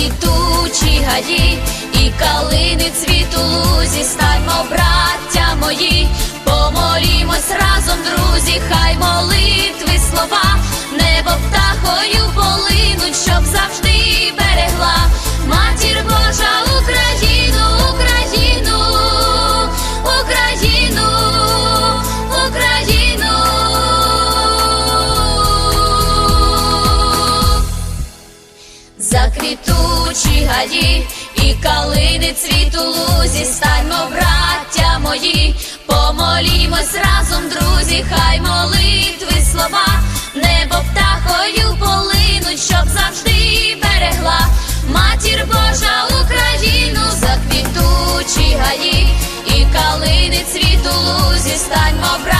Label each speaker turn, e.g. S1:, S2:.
S1: заквітучі гаї і калини цвіту лузі, станьмо, браття мої, помолімось разом, друзі, хай молитви слова, небо птахою полинуть, щоб завжди берегла. Матір Божа Україну, Україну, Україну, Україну. Заквітучі гаї і калини цвіту лузі, станьмо, браття мої, помолімось разом, друзі, хай молитви слова, небо птахою полинуть, щоб завжди берегла матір Божа Україну, заквітучі гаї і калини цвіту лузі, станьмо, браття